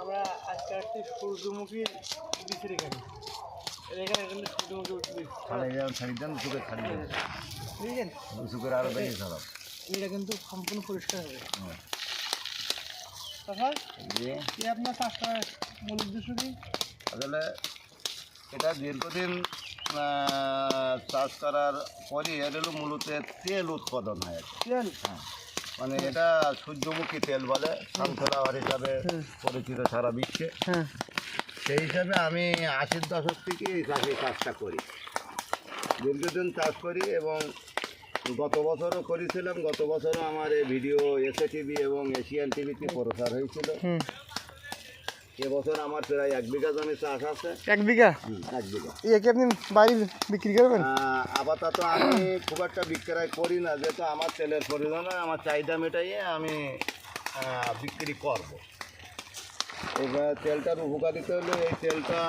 আমরা আজকে বীজের এখানে। এখানে এখানে সূর্যমুখী বেশি এটা কিন্তু সম্পূর্ণ পরিষ্কার হবে। কি আপনার চাষ করার মূল উদ্দেশ্য কি? আসলে এটা দীর্ঘদিন চাষ করার পরই এর মূলত তেল উৎপাদন হয়। তেল? হ্যাঁ। মানে এটা সূর্যমুখী তেল বলে সানফ্লাওয়ার হিসাবে পরিচিত সারা বিশ্বে। হ্যাঁ। সেই হিসাবে আমি আশির দশক থেকে চাষে কাজটা করি। দীর্ঘদিন চাষ করি এবং গত বছরও করেছিলাম গত বছরও আমার এই ভিডিও এসএ টিভি এবং এশিয়ান টিভিতে প্রচার হয়েছিল। এবছর আমার প্রায় এক বিঘা জমি চাষ আছে। এক বিঘা? এক বিঘা। ইয়ে কি আপনি বাড়ি বিক্রি করবেন? আপাতত আমি খুব একটা বিক্রয় করি না যেহেতু আমার তেলের প্রয়োজন আমার চাহিদা মেটাইয়ে আমি বিক্রি করব। এবার তেলটার উপকারিতা হলে এই তেলটা